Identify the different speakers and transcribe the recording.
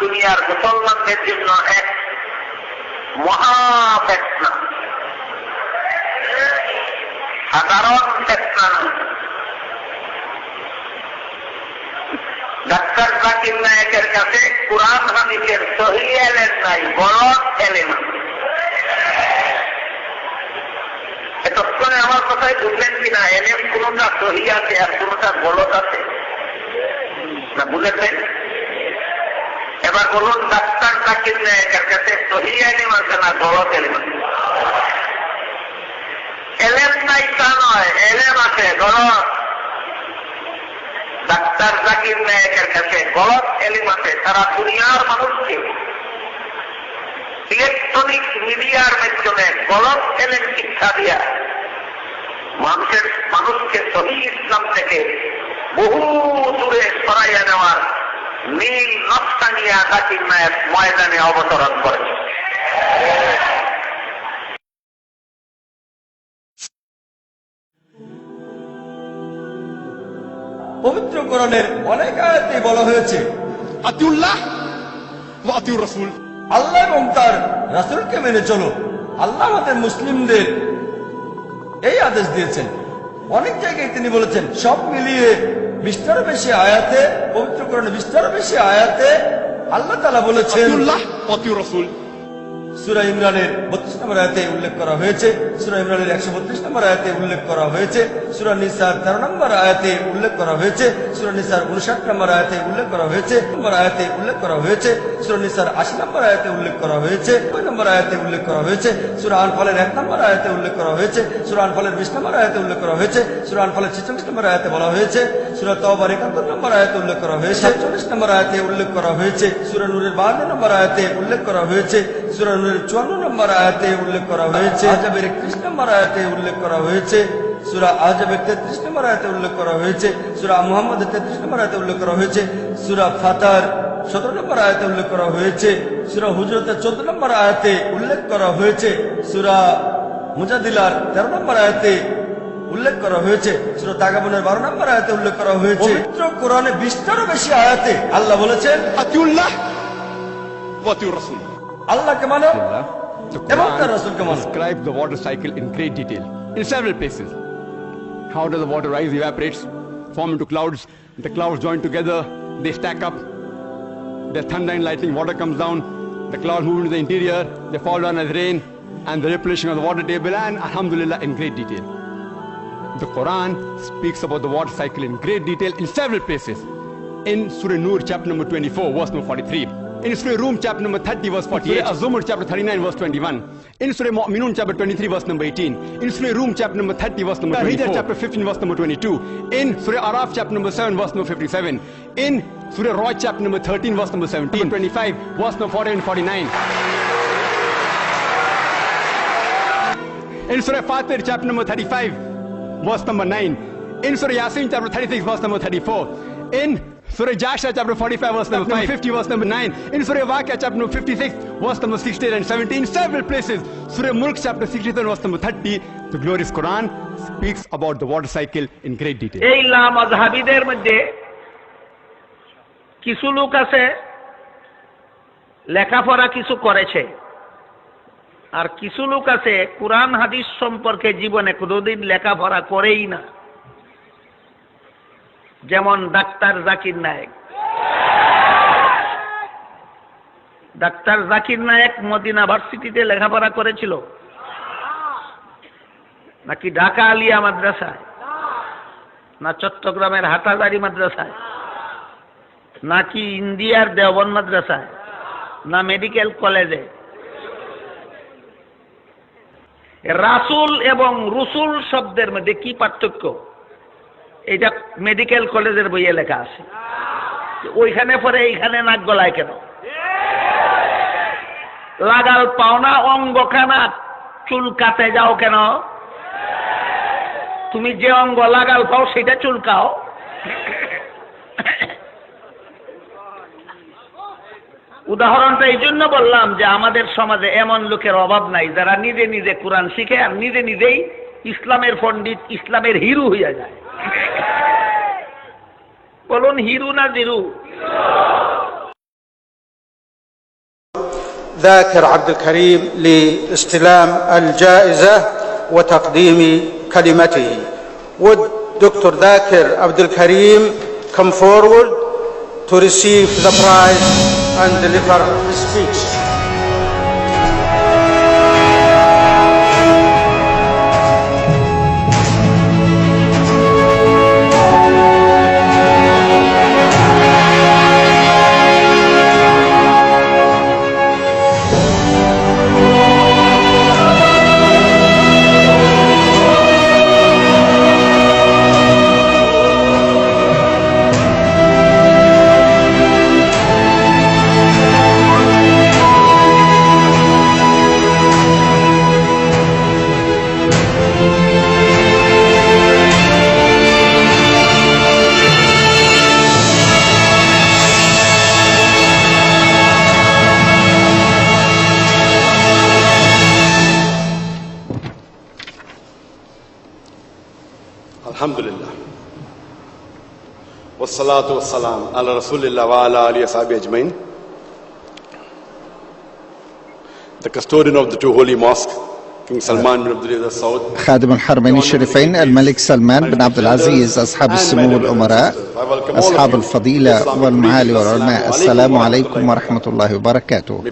Speaker 1: দুনিয়ার মুসলমানদের জন্য এক মহা সাধারণ নয়। ডাক্তার জাকির নায়কের কাছে কোরআন হাদিসের সহি এলেন নাই গলত এলেন এতক্ষণে আমার কথায় বুঝলেন কিনা? এলেন কোনটা সহি আছে আর কোনটা গলত আছে? না বুঝেছেন? এবার বলুন ডাক্তার জাকির নায়কের কাছে সহি এলেন আছে না গলত এলেন এলেন নাই তা নয় এলেন আছে গলত ডাক্তার জাকির নায়কের কাছে গলত এলিম আছে, সারা দুনিয়ার মানুষকে ইলেকট্রনিক মিডিয়ার মাধ্যমে গলত এলেন শিক্ষা দিয়া মানুষের, মানুষকে সহি ইসলাম থেকে বহু দূরে সরাইয়া নেওয়ার নীল নকশা নিয়ে নায়ক ময়দানে অবতরণ করে
Speaker 2: পবিত্র কোরআনের অনেক আয়াতে বলা হয়েছে,
Speaker 3: আতিউল্লাহ রাসূল।
Speaker 2: আল্লাহ এবং তার রাসূলকে মেনে চলো। আল্লাহ আমাদের মুসলিমদের এই আদেশ দিয়েছেন। অনেক জায়গায় তিনি বলেছেন, সব মিলিয়ে বিশটারও বেশি আয়াতে পবিত্রকরণে কোরআনে বেশি আয়াতে আল্লাহ তালা বলেছেন
Speaker 3: রাসূল।
Speaker 2: সুরা ইমরানের বত্রিশ নম্বর আয়াতে উল্লেখ করা হয়েছে সুরা ইমরানের একশো বত্রিশ নম্বর আয়াতে উল্লেখ করা হয়েছে সুরা নিসার তেরো নম্বর আয়াতে উল্লেখ করা হয়েছে সুরা নিসার উনষাট নম্বর আয়াতে উল্লেখ করা হয়েছে নম্বর আয়াতে উল্লেখ করা হয়েছে সুরা নিসার আশি নম্বর আয়াতে উল্লেখ করা হয়েছে ওই নম্বর আয়াতে উল্লেখ করা হয়েছে সুরা আনফলের এক নম্বর আয়াতে উল্লেখ করা হয়েছে সুরা আনফলের বিশ নম্বর আয়াতে উল্লেখ করা হয়েছে সুরা আনফলের ছেচল্লিশ নম্বর আয়াতে বলা হয়েছে সুরা তবার একাত্তর নম্বর আয়াতে উল্লেখ করা হয়েছে সাতচল্লিশ নম্বর আয়াতে উল্লেখ করা হয়েছে সুরা নূরের বাহান্ন নম্বর আয়াতে উল্লেখ করা হয়েছে সুরা চুয়ান্ন নম্বর আয়াতে উল্লেখ করা হয়েছে। আজাবের একত্রিশ নম্বর আয়াতে উল্লেখ করা হয়েছে। সুরা আজাবের তেত্রিশ নম্বর আয়াতে উল্লেখ করা হয়েছে। সুরা মুহাম্মদের তেত্রিশ নম্বর আয়াতে উল্লেখ করা হয়েছে। সুরা ফাতার সতেরো নম্বর আয়াতে উল্লেখ করা হয়েছে। সুরা হুজরতের চোদ্দ নম্বর আয়াতে উল্লেখ করা হয়েছে। সুরা মুজাদিলার তেরো নম্বর আয়াতে উল্লেখ করা হয়েছে। সুরা তাগাবনের বারো নম্বর আয়াতে উল্লেখ করা হয়েছে। পবিত্র কোরআনে বিশটারও বেশি আয়াতে আল্লাহ বলেছেন
Speaker 3: আতিউল্লাহ রাসূল।
Speaker 2: আল্লাহকে মানো
Speaker 4: The
Speaker 2: এবং তার
Speaker 4: Quran
Speaker 2: রাসূলকে মানো
Speaker 4: describes the water cycle in great detail in several places. How does the water rise, evaporates, form into clouds? The clouds join together, they stack up. There's thunder and lightning, water comes down. The clouds move into the interior, they fall down as rain, and the replenishing of the water table, and Alhamdulillah, in great detail. The Quran speaks about the water cycle in great detail in several places. In Surah Nur, chapter number 24, verse number 43. In Surah Rum, chapter number 30, verse 48. Surah Az-Zumar, chapter 39, verse 21. In Surah Mu'minun, chapter 23, verse number 18. In Surah Rum, chapter number 30, verse number 24. chapter 15, verse number 22. In Surah Araf, chapter number 7, verse number 57. In Surah Roy, chapter number 13, verse number 17. 25, verse number 40 and 49. In Surah Fatir, chapter number 35, verse number 9. In Surah Yasin, chapter 36, verse number 34. In Surah Jasha, chapter 45, verse number 5. 50, verse number 9. In Surah Waqia, chapter 56, verse number 16 and 17. Several places. Surah Mulk, chapter 67, verse number 30. The glorious Quran speaks about the water cycle in great detail.
Speaker 5: এই লামজহাবিদের মধ্যে কিছু লোক আছে লেখাপড়া কিছু করেছে আর কিছু লোক আছে কোরআন হাদিস সম্পর্কে জীবনে কোনোদিন লেখাপড়া করেই না যেমন doctor Zakir Naik. Doctor Zakir Naik Medina ভার্সিটিতে লেখাপড়া করেছিল। নাকি ঢাকা আলিয়া মাদ্রাসায়? না চট্টগ্রামের হাটাজারি মাদ্রাসায়? নাকি ইন্ডিয়ার দেওবন মাদ্রাসায়? না মেডিকেল কলেজে? রাসুল এবং রুসুল শব্দের মধ্যে কি পার্থক্য? এটা মেডিকেল কলেজের বইয়ে লেখা আছে। ওইখানে পরে এইখানে নাক গলায় কেন? লাগাল পাওনা, অঙ্গখানা চুলকাতে যাও কেন? তুমি যে অঙ্গ লাগাল পাও, সেটা চুলকাও উদাহরণটা এই জন্য বললাম যে আমাদের সমাজে এমন লোকের অভাব নাই, যারা নিজে নিজে কোরআন শিখে আর নিজে নিজেই ইসলামের পণ্ডিত, ইসলামের হিরু হইয়া যায়। বলুন হিরু না জিরু
Speaker 6: ذاكر عبد الكريم لاستلام الجائزة وتقديم كلمته Would Dr. Dhakir Abdul Karim come forward to receive the prize and deliver his speech?
Speaker 3: الحمد لله والصلاة والسلام على رسول الله وعلى آله وصحبه أجمعين The custodian of the two holy mosques,
Speaker 7: خادم الحرمين الشريفين الملك سلمان بن عبد العزيز أصحاب السمو والأمراء أصحاب الفضيلة والمعالي والعلماء السلام عليكم ورحمة الله وبركاته